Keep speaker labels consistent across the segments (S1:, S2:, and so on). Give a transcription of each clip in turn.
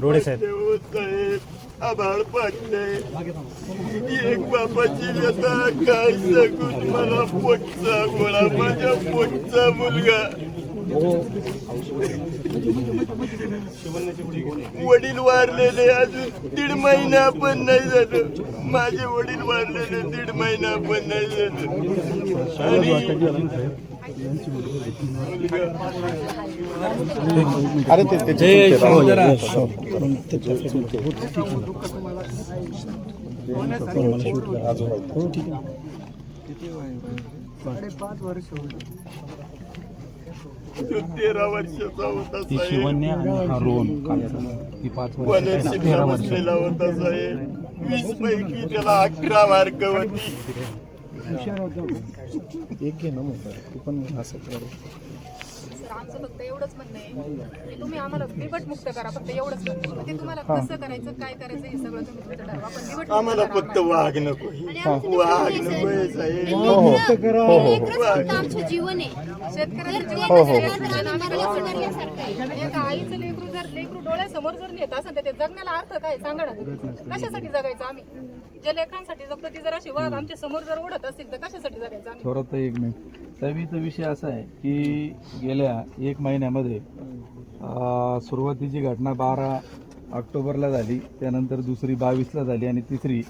S1: रोडे साहेब. आभाळ पडलंय एक बापाची व्यथा काय सांगून मला पोटचा गोळा माझ्या पोटचा मुलगा वडील वारलेले अजून दीड महिना पण नाही झालं माझे वडील वारलेले दीड महिना पण नाही झालं
S2: अरे ते त्याचे
S1: तो तेरा वर्षाचा होता
S3: ती शिवन्य आणि हा रोहन कालचा ती पाच वर्ष
S1: वनरशिपला बसलेला होता साहेब. वीस पैकी त्याला अकरा मार्क होती
S2: एक घे ना मग तू पण असं कर
S4: आमचं फक्त एवढंच म्हणणं आहे की तुम्ही आम्हाला बिबट मुक्त करा फक्त एवढंच म्हणणं. ते तुम्हाला कसं करायचं काय करायचं हे सगळं तुम्ही तुमचं ठरवा पण बिबट मुक्त
S1: आम्हाला
S4: करा
S1: फक्त वाघ नको. वाघ नको साहेब.
S2: हो हो. हो हो.
S5: आमचं जीवन आहे.
S4: शेतकऱ्याचं जीवन
S2: हो, हो.
S4: आम्हाला आहे. एका आईचं लेकरू जर लेकरू डोळ्यासमोर जर नेत असेल तर ते जगण्याला अर्थ काय सांगा ना. कशासाठी जगायचं आम्ही? ज्या लेखांसाठी जगतो ती जर अशी वाघ आमच्यासमोर जर ओढत असतील तर कशासाठी जगायचं आम्ही?
S3: थोडं तर एक मिनिट साहेबीचा विषय असा आहे की गेल्या एक महिन्यामध्ये अं, सुरुवातीची घटना बारा ऑक्टोबरला झाली त्यानंतर दुसरी बावीसला झाली आणि तिसरी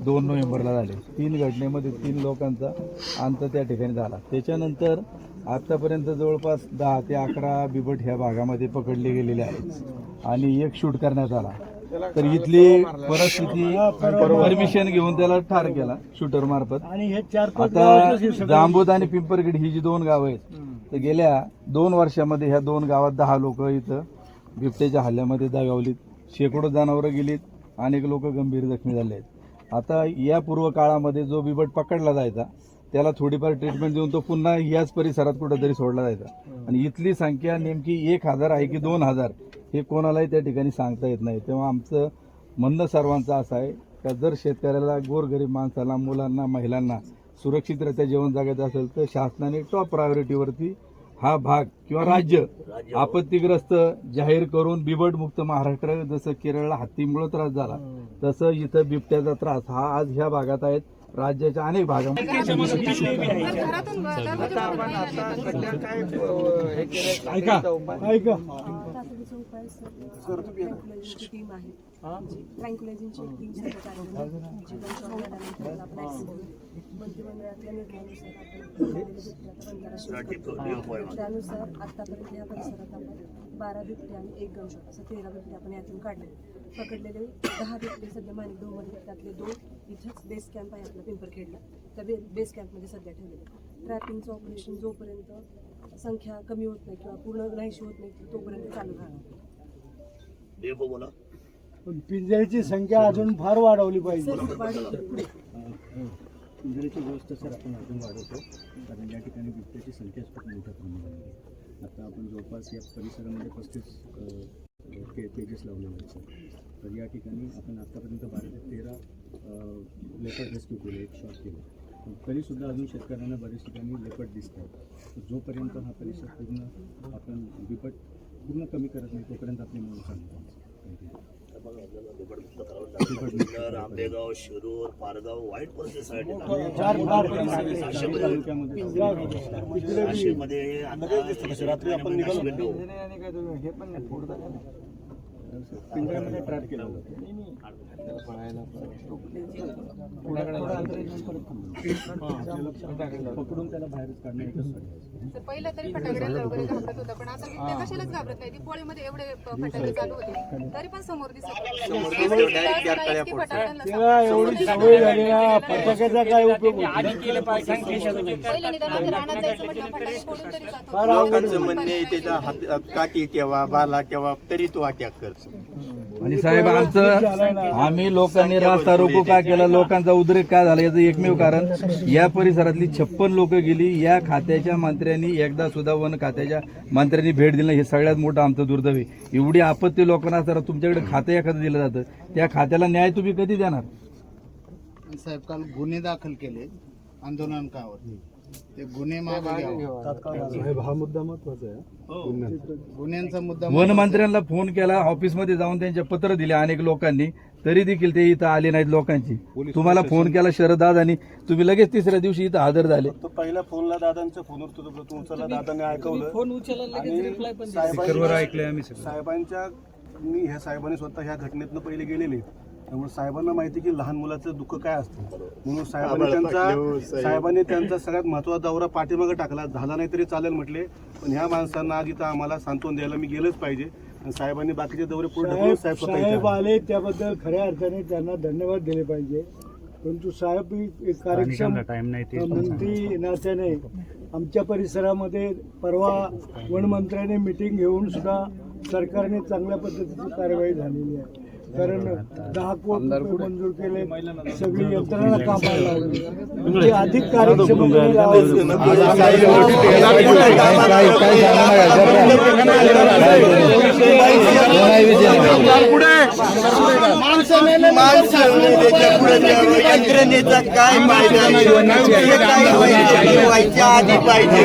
S3: दोन नोव्हेंबरला झाली. तीन घटनेमध्ये तीन लोकांचा अंत त्या ठिकाणी झाला. त्याच्यानंतर आत्तापर्यंत जवळपास दहा ते अकरा बिबट ह्या भागामध्ये पकडले गेलेले आहेत आणि एक शूट करण्यात आला. तर इथली परिस्थिती परमिशन घेऊन त्याला ठार केला शूटर मार्फत.
S6: आणि हे चार
S3: आता जांबूद आणि पिंपरगड ही जी दोन गावं आहेत तर गेल्या दोन वर्षामध्ये ह्या दोन गावात दहा लोक इथं बिबट्याच्या हल्ल्यामध्ये दगावलीत. शेकडो जनावरं गेलीत अनेक लोक गंभीर जखमी झाले आहेत. आता या पूर्व काळामध्ये जो बिबट पकडला जायचा त्याला थोडीफार ट्रीटमेंट देऊन तो पुन्हा याच परिसरात कुठेतरी सोडला जायचा. आणि इथली संख्या नेमकी एक हजार आहे की दोन हजार? हे कोणालाही त्या ठिकाणी सांगता येत नाही. तेव्हा आमचं म्हणणं सर्वांचं असं आहे का जर शेतकऱ्याला गोरगरीब माणसाला मुलांना महिलांना सुरक्षितरित्या जेवण जगायचं असेल तर शासनाने टॉप प्रायोरिटीवरती हा भाग किंवा राज्य आपत्तीग्रस्त जाहीर करून बिबटमुक्त महाराष्ट्र जसं केरळला हत्तीमुळे त्रास झाला तसं इथं बिबट्याचा त्रास हा आज ह्या भागात आहेत. राज्याच्या अनेक भागामध्ये.
S7: उपाय ट्रँक्युलायझरची टीम आहे टीम शोध झाल्यानंतर आपण ॲक्सिडेंट मंत्रिमंडळातल्या निर्णयानुसार त्यानुसार आतापर्यंत या परिसरात आपण बारा बिबटे आणि एक गमशॉट असं तेरा बिबटे आपण यातून काढले पकडलेले दहा बिबटे सध्या माणिकडोमध्ये त्यातले दोन इथंच बेस कॅम्प आहे आपला पिंपरखेडला त्या बे बेस कॅम्पमध्ये सध्या ठेवलेले ट्रॅपिंगचं ऑपरेशन जोपर्यंत संख्या कमी होत नाही किंवा पूर्ण नाहीशी होत नाही तोपर्यंत चालू राहणार
S6: पण पिंजऱ्याची संख्या अजून फार वाढवली पाहिजे.
S8: पिंजऱ्याची व्यवस्था सर आपण अजून वाढवतो. कारण या ठिकाणी बिबट्याची संख्याच खूप मोठ्या प्रमाणामध्ये आता आपण जवळपास या परिसरामध्ये पस्तीस के पेजेस लावलेले आहेत सर. तर या ठिकाणी आपण आत्तापर्यंत बारा ते तेरा लेपट रेस्क्यू केले एक शॉट केले. तरीसुद्धा अजून शेतकऱ्यांना बऱ्याच ठिकाणी लेपट दिसत आहेत. तर जोपर्यंत हा परिसर पूर्ण आपण बिपट पूर्ण कमी करत नाही तोपर्यंत आपली म्हणून चालू
S1: आंबेगाव शिरूर पारगाव वाईट परिस्थिती
S6: फार
S8: पिंजऱ्यामध्ये ट्रॅप केलं जातं पकडून त्याला बाहेरच काढणं एकच साडी असते.
S4: तर पहिलं तरी फटाकड्याला वगैरे घाबरत होता पण आता बिबट्या कशालाच घाबरत नाही. दिपोळीमध्ये एवढे फ- फटाके चालू होते. तरी पण समोर दिसत
S6: काय उपयोग.
S1: लोकांचं म्हणणे आहे त्याच्या हात काठी ठेवा बाला ठेवा तरी तो अटॅक करतो
S3: आणि साहेब आमचं आम्ही लोकांनी रास्ता रोको का केला? लोकांचा उद्रेक का झाला? याचं एकमेव कारण या परिसरातली छप्पन लोक गेली. या खात्याच्या मंत्र्यांनी एकदा सुद्धा वन खात्याच्या मंत्र्यांनी भेट दिली हे सगळ्यात मोठं आमचं दुर्दैव आहे. एवढी आपत्ती लोकांना असताना तुमच्याकडे खातं एखादं दिलं जातं त्या खात्याला न्याय तुम्ही कधी देणार?
S2: साहेब काल गुन्हे दाखल केले आंदोलनकावर. ते गुन्हे मागे घ्यावे.
S6: हा. मुद्दा महत्त्वाचा आहे
S2: गुन्ह्यांचा. मुद्दा
S3: वन मंत्र्यांना फोन केला ऑफिसमध्ये जाऊन त्यांचे पत्र दिले अनेक लोकांनी तरी देखील ते इथं आले नाहीत लोकांची. तुम्हाला फोन केला शरदाद आणि तुम्ही लगेच तिसऱ्या दिवशी इथं हजर झाले.
S8: तो पहिल्या फोनला दादांच्या फोनवर तुझं तू उचलला दादाने ऐकवलं. फोन उचलला साहेबांच्या मी ह्या साहेबांनी स्वतः ह्या घटनेतनं पहिले गेलेले. त्यामुळे साहेबांना माहिती की लहान मुलाचं दुःख काय असतं. म्हणून साहेबांनी त्यांचा
S1: साहेब.
S8: साहेबांनी त्यांचा सगळ्यात महत्त्वाचा दौरा पाठीमागे टाकला. झाला नाही तरी चालेल म्हटले. पण ह्या माणसांना आज इथं आम्हाला सांत्वन द्यायला मी गेलंच पाहिजे. आणि साहेबांनी बाकीचे दौरे पुढे ढकलून
S6: साहेब
S8: साहेब आले.
S6: त्याबद्दल खऱ्या अर्थाने त्यांना धन्यवाद दिले पाहिजे. परंतु साहेब ही एक कार्यक्षम मंत्री नात्याने आमच्या परिसरामध्ये परवा वनमंत्र्याने मिटिंग घेऊन सुद्धा सरकारने चांगल्या पद्धतीची कारवाई झालेली आहे कारण दहा कोटी मंजूर केले सगळी यंत्रणा कामाला लावली म्हणजे अधिक
S1: द्यावं. यंत्रणेचा काय फायदा. हे? व्हायच्या आधी पाहिजे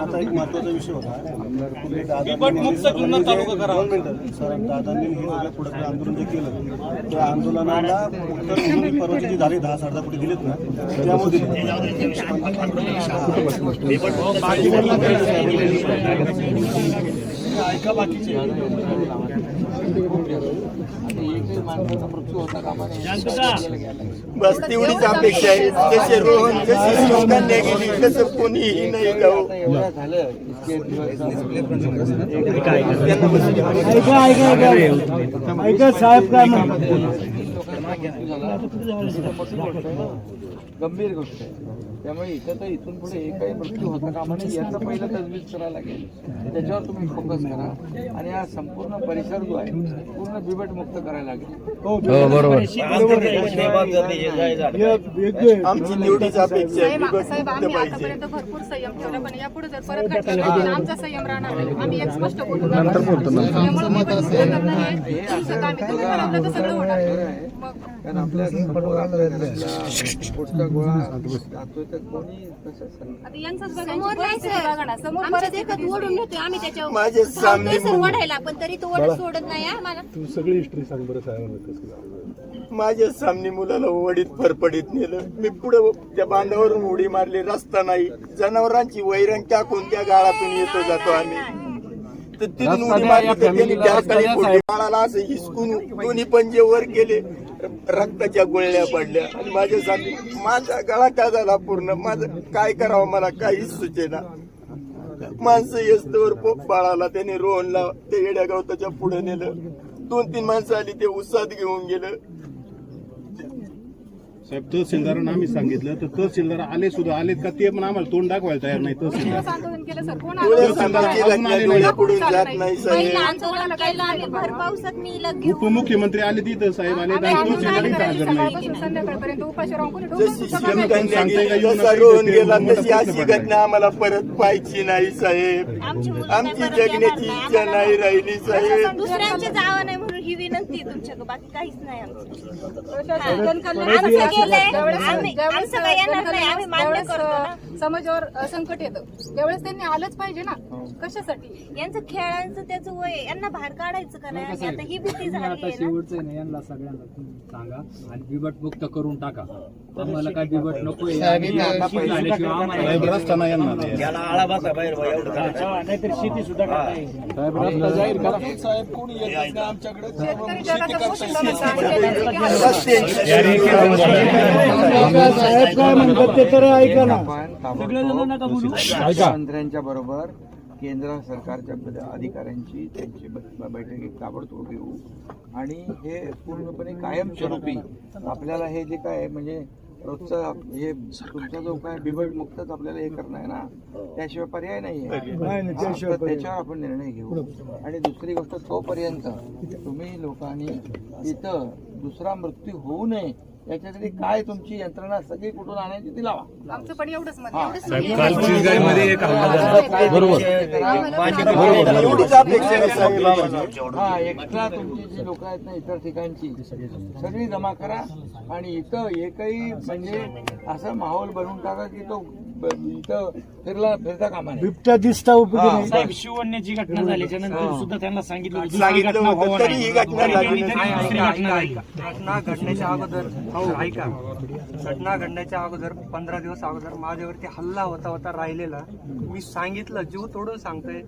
S8: आता एक महत्त्वाचा विषय होता. पुढे दादांनी- दोन मिनिटं. सर, दादांनी हे सगळं पुढे आंदोलन जे केलं त्या आंदोलनाला उत्तर म्हणून परवाची जी झाली दहा साडे दहा कोटी दिलेत ना त्यामुळे ऐका बाकीचे.
S1: बस तेवढीच अपेक्षा आहे. जसे रोहन लोकांनी गेली तसं कोणीही नाही जाऊ.
S6: ऐका ऐका ऐका. ऐका साहेब काय म्हणतात?
S3: गंभीर गोष्ट आहे. त्यामुळे इथं तर इथून पुढे एकही मृत्यू होता कामा नये याचा पहिला तजवीज करायला लागेल. त्याच्यावर तुम्ही फोकस करा. आणि हा संपूर्ण परिसर जो आहे पूर्ण बिबट मुक्त करायला लागेल.
S6: हो बरोबर. योग्य
S1: आमची तेवढीच अपेक्षा आहे
S4: साहेब
S1: बिबट
S4: साहेब
S1: मुक्त
S4: आम्ही
S1: पाहिजे.
S4: आतापर्यंत भरपूर संयम ठेवला पण यापुढे जर परत घटना घडली तर आमचा संयम राहणार नाही. आम्ही एक स्पष्ट बोलतो त्यामुळे मी पण बोलत नाही. तुमचं काम आहे. तुम्ही ठरवलं तर सगळं होणार. मग
S3: कारण आपल्या गोळा
S5: समोर नाही सर.
S4: बघा ना समोर.
S5: ओढून नेतोय आम्ही त्याच्यावर.
S1: माझे सामने
S5: धावतोय सर ओढायला पण तरी तो ओढत सोडत नाही हा आम्हाला
S6: तू सगळी हिस्ट्री सांग बरं साहेबांना
S1: माझ्या सामने मुलाला वडीत फरफडीत नेलं. मी पुढे त्या बांधावरून उडी मारली रस्ता नाही. जनावरांची वैरण टाकून त्या गाळातून येतो जातो आम्ही. तर तिथून उडी मारली तर त्यांनी जारकाळी फोडली. बाळाला असं हिसकून दोन्ही पंजे वर केले. रक्ताच्या गुळण्या पडल्या. आणि माझ्या माझा गळा का झाला पूर्ण. माझं काय करावं मला काहीच सुचेना. माणसं येस्तवर पोप बाळाला त्याने रोहनला ते येड्या गवताच्या पुढे नेलं. दोन तीन माणसं आली ते उसात घेऊन गेलं.
S8: साहेब तहसीलदारांना आम्ही सांगितलं तर तहसीलदार आले सुद्धा आलेत का ते पण आम्हाला तोंड दाखवायला तयार नाही तहसीलदार
S4: दिवस आंदोलन केलं सर कोण
S1: डोळे
S4: आलं?
S1: सांभाळची
S8: अजून आले
S1: घटना
S8: नाही.
S1: डोळ्यापुढून जात नाही
S5: पहिलं
S1: साहेब
S5: आंदोलन केलं आम्ही भर पावसात मी हिला घेऊन
S8: उपमुख्यमंत्री आले तिथं साहेब आले
S4: आम्ही
S8: आणि
S4: आंदोलन
S8: तहसीलदार इथं
S4: करायला
S8: हजर नाही
S4: सकाळपासून संध्याकाळपर्यंत उपाशी राहून कोणी डोकं
S1: जशी
S4: दुखत नाही.
S1: रोहन गेला तशी अशी. घटना आम्हाला परत पाहिजे नाही साहेब
S5: आमची
S1: जगण्याची इच्छा
S5: नाही.
S1: राहिली साहेब
S5: दुसऱ्यांचे जावं नाही विनंती आहे तुमच्याकडे बाकी काहीच नाही आमचं आमचं येणार नाही. आम्ही मान्य करतो ना.
S4: समाजावर संकट येतं. त्यावेळेस त्यांनी आलंच पाहिजे ना. कशासाठी?
S5: यांचं खेळायचं त्याचं वय आहे. यांना बाहेर काढायचं का नाही? आणि आता ही भीती झाली आहे ना.
S9: शेवटचं आहे ना यांना सगळ्यांना तुम्ही सांगा. आणि बिबट मुक्त करून टाका. आम्हाला काय बिबट नको
S7: येतच नाही
S4: शेतकरी जगाचं.
S6: साहेब काय म्हणतात ते तर ऐका ना.
S7: मुख्यमंत्र्यांच्या बरोबर केंद्र सरकारच्या अधिकाऱ्यांची त्यांची बैठकीत ताबडतोब घेऊ आणि हे पूर्णपणे कायमस्वरूपी आपल्याला हे जे काय म्हणजे रोजचं हे तुमचा जो काय बिबट मुक्तच आपल्याला हे करणं आहे ना त्याशिवाय पर्याय नाही तर त्याच्यावर आपण निर्णय घेऊ. आणि दुसरी गोष्ट तोपर्यंत तुम्ही लोकांनी इथं दुसरा मृत्यू होऊ नये याच्यासाठी काय तुमची यंत्रणा सगळी कुठून आणायची ती लावा.
S4: आमचं पण एवढंच मत
S7: हा.
S4: एवढंच
S10: एवढीच अपेक्षा आहे साहेब.
S7: हा एक्स्ट्रा तुमची जी लोक आहेत ना इतर ठिकाणची सगळी जमा करा. आणि इथं एकही म्हणजे असा माहोल बनवून टाका की तो इथं फिरला फिरता कामा नये
S6: बिबट्या दिसता उपयोगी. नाही
S9: साहेब शिवण्याची घटना झाल्याच्यानंतर सुद्धा त्यांना सांगितलं होतं, दुसरी
S10: सांगितलं
S9: घटना
S10: होतं,
S9: व्हावं
S10: तरी
S9: नाही.
S10: ही घटना झाली
S9: तरी घटना झाली.
S11: घटना घडण्याच्या अगोदर हो ऐका घटना घडण्याच्या अगोदर पंधरा दिवस अगोदर माझ्यावरती हल्ला होता होता राहिलेला मी सांगितलं जीव तोडून सांगतोय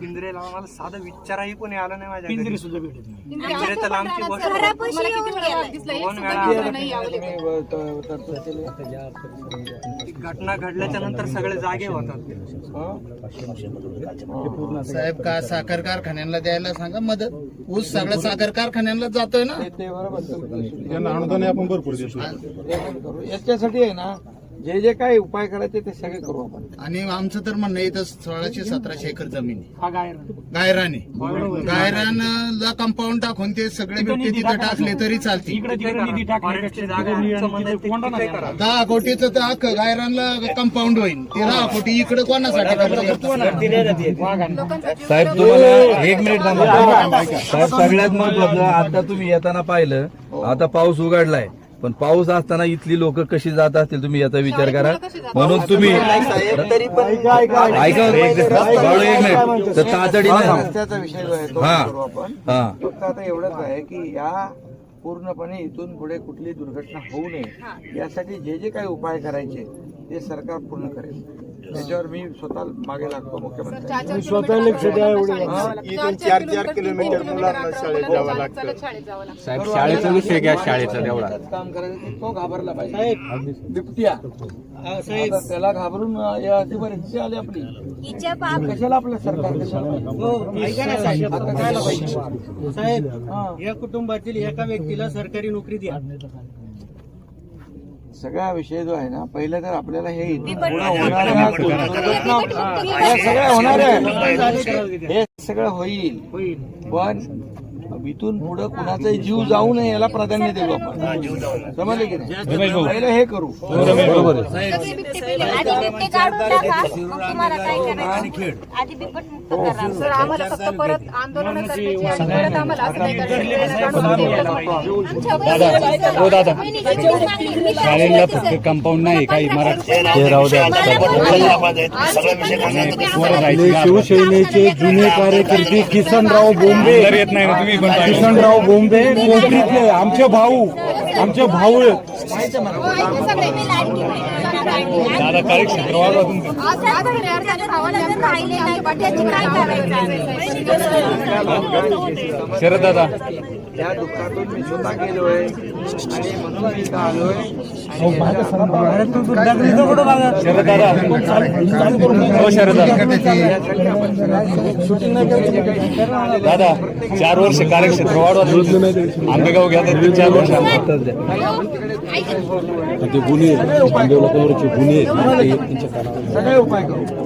S11: पिंजरेला मला साधं विचाराही कोणी आलं नाही माझ्या घरी.
S9: पिंजरी सुद्धा भेटत नाही
S11: पिंजरे तर लांबची गोष्ट
S5: घरापाशी येऊन गेलाय.
S11: दोन
S4: सुद्धा
S11: वेळा
S4: दिवसा
S11: आला.
S4: नाही यावं
S7: तुम्ही व- त- तरतूद केली.
S11: घटना घडल्याच्या नंतर सगळे जागे होतात.
S7: हं?
S1: साहेब का साखर कारखान्यांना द्यायला सांगा मदत? ऊस सगळ्या साखर कारखान्यांना जातोय ना?
S7: बरोबर आपण भरपूर करू याच्यासाठी आहे ना जे जे काही उपाय करायचे ते सगळे करू आपण.
S1: आणि आमचं तर म्हणणं इथं सोळाशे सतराशे एकर जमीन आहे.
S9: हा गायर
S1: गायराने गायरानला कंपाऊंड टाकून ते सगळे बिबटे तिथे टाकले तरी चालतील.
S9: इकडे तिकडे निधी
S11: फॉरेस्टची जागा
S9: नाही
S11: करा.
S1: दहा कोटीचं तर अख्खं गायरानला कंपाऊंड होईल ते दहा कोटी इकडे कोणासाठी
S7: साहेब तुम्हाला एक मिनिट थांबा. साहेब सगळ्यात महत्वाचं आता तुम्ही येताना पाहिलं आता पाऊस उघडलाय. पण पाऊस असताना इथली लोक कशी जात असतील तुम्ही याचा विचार करा. म्हणून तुम्ही
S10: साहेब तरी पण
S7: ऐका एक तर तातडीनं
S10: रस्त्याचा विषय जो आहे तो
S7: हा.
S10: करू आपण.
S7: हा.
S10: फक्त आता एवढंच आहे की या पूर्णपणे इथून पुढे कुठली दुर्घटना होऊ नये. यासाठी जे जे काही उपाय करायचे ते सरकार पूर्ण करेल. त्याच्यावर मी स्वतः मागे लागतो मुख्यमंत्री.
S6: स्वतः लक्ष द्या एवढे.
S4: चार
S10: चार- किलोमीटर मुलांना शाळेत जावं लागतं.
S7: साहेब शाळेचा विषय घ्या शाळेचा तेवढा. काम करायचं तो घाबरला पाहिजे. बिबट्या. त्याला घाबरून या आली आपली. कशाला आपलं सरकार पाहिजे?
S11: साहेब
S7: हा.
S11: या कुटुंबातील एका व्यक्तीला सरकारी नोकरी द्या.
S7: सगळा विषय जो आहे ना पहिलं तर आपल्याला हे होणाऱ्या दुर्घटना सगळ्या होणार आहे. हे सगळं होईल. पण इथून पुढे कुणाचाही जीव जाऊ नये याला प्राधान्य देऊ आपण. समजले की नाही? पहिलं हे करू. बरोबर
S5: करा.
S4: सर आम्हाला फक्त परत आंदोलन परत आम्हाला असं
S9: शाळेला कंपाऊंड नाही काही मराठी.
S6: शिवसेनेचे जुने कार्यकर्ते किसनराव बोंबे.
S9: येत नाही ना तुम्ही?
S6: किसनराव बोंबे कोपरीतले आमचे भाऊ. आमचे भाऊ आहेत.
S9: दादा कार्यक्षेत्र वाढवा तुमचं शरद दादा.
S7: या दुःखातून मी स्वतः गेलोय आणि म्हणून मी इथं आलोय
S9: दादा हो चार वर्ष कार्यक्षेत्र वाढवा तुमचं आंबेगाव घ्या तर चार वर्ष
S7: सगळे उपाय करू
S6: सांगितलंय सगळे उपाय करून